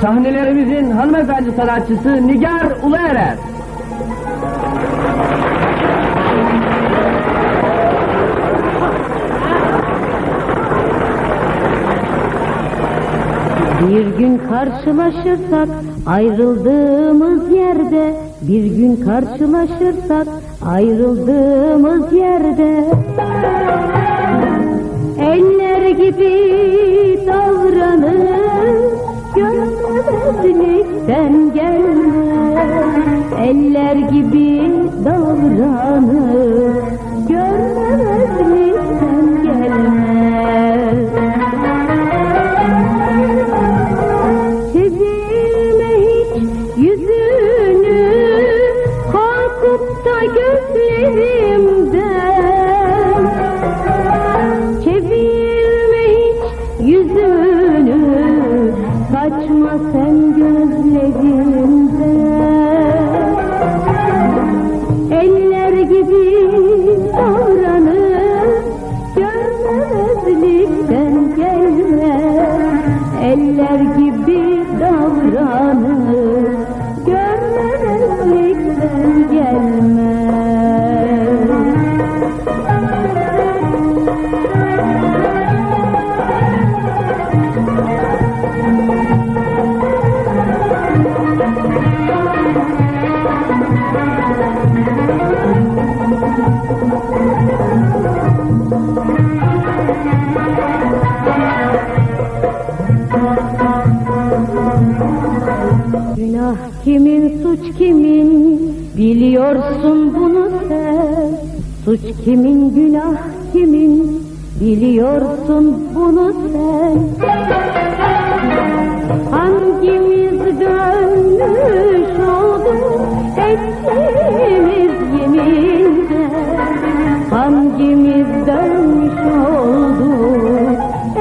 Sahnelerimizin hanımefendi sanatçısı Nigar Uluerer. Bir gün karşılaşırsak ayrıldığımız yerde Bir gün karşılaşırsak ayrıldığımız yerde Görmezlikten gelme Eller gibi davranır. Görmezlikten gelme Sevilme hiç yüzünü Korkup da gözlerimden Kaçma sen gözlerimden Günah kimin, suç kimin, biliyorsun bunu sen. Suç kimin, günah kimin, biliyorsun bunu sen.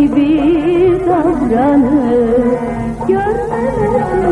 gibi davranır. Görmezlikten